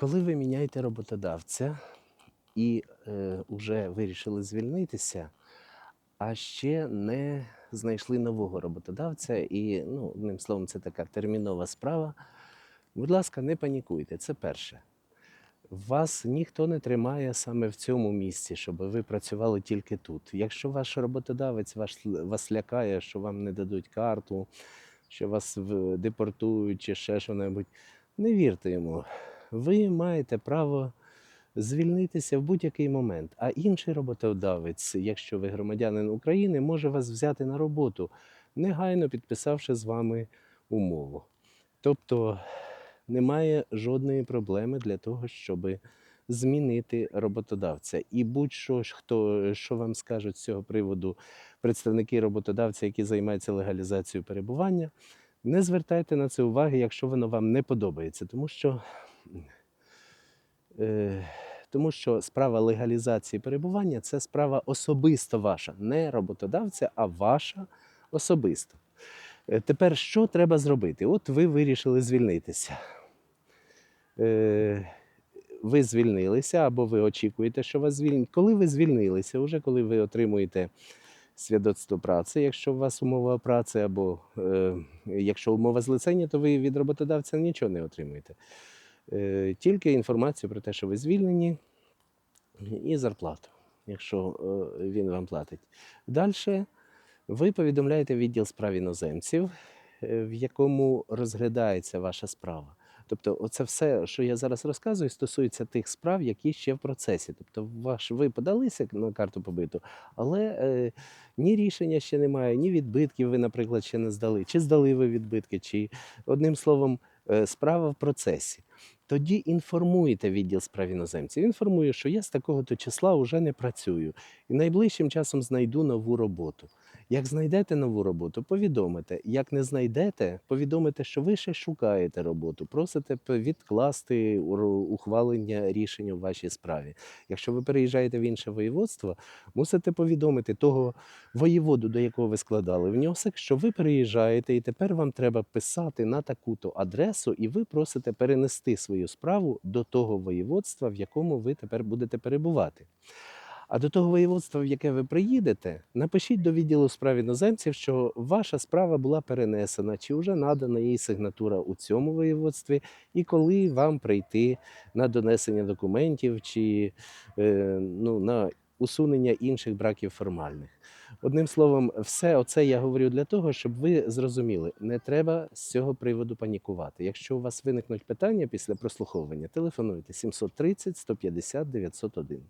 Коли ви міняєте роботодавця і е, вже вирішили звільнитися, а ще не знайшли нового роботодавця, і, ну, одним словом, це така термінова справа. Будь ласка, не панікуйте. Це перше. Вас ніхто не тримає саме в цьому місці, щоб ви працювали тільки тут. Якщо ваш роботодавець вас лякає, що вам не дадуть карту, що вас депортують чи ще що-небудь, не вірте йому. Ви маєте право звільнитися в будь-який момент. А інший роботодавець, якщо ви громадянин України, може вас взяти на роботу, негайно підписавши з вами умову. Тобто немає жодної проблеми для того, щоб змінити роботодавця. І будь-що хто що вам скажуть з цього приводу представники роботодавця, які займаються легалізацією перебування, не звертайте на це уваги, якщо воно вам не подобається, тому що, тому що справа легалізації перебування це справа особисто ваша, не роботодавця, а ваша особисто. Е, Тепер що треба зробити? От ви вирішили звільнитися. Е, Ви звільнилися або ви очікуєте, що вас звільнять. Коли ви звільнилися, вже коли ви отримуєте свідоцтво праці, якщо у вас умова праці, або е, якщо умова злицення, то ви від роботодавця нічого не отримуєте. Е, тільки інформацію про те, що ви звільнені, і зарплату, якщо е, він вам платить. Далі ви повідомляєте відділ справ іноземців, е, в якому розглядається ваша справа. Тобто, оце все, що я зараз розказую, стосується тих справ, які ще в процесі. Тобто, ваш ви подалися на карту побиту, але е, ні рішення ще немає, ні відбитків ви, наприклад, ще не здали. Чи здали ви відбитки, чи одним словом, справа в процесі. Тоді інформуєте відділ справ іноземців. Інформує, що я з такого-то числа вже не працюю і найближчим часом знайду нову роботу. Як знайдете нову роботу, повідомите. Як не знайдете, повідомите, що ви ще шукаєте роботу, просите відкласти ухвалення рішення у вашій справі. Якщо ви переїжджаєте в інше воєводство, мусите повідомити того воєводу, до якого ви складали внесок, що ви переїжджаєте, і тепер вам треба писати на таку-то адресу, і ви просите перенести свою справу до того воєводства, в якому ви тепер будете перебувати. А до того воєводства, в яке ви приїдете, напишіть до відділу справ іноземців, що ваша справа була перенесена, чи вже надана їй сигнатура у цьому воєводстві, і коли вам прийти на донесення документів чи е, ну, на усунення інших браків формальних. Одним словом, все оце я говорю для того, щоб ви зрозуміли, не треба з цього приводу панікувати. Якщо у вас виникнуть питання після прослуховування, телефонуйте 730 150 901.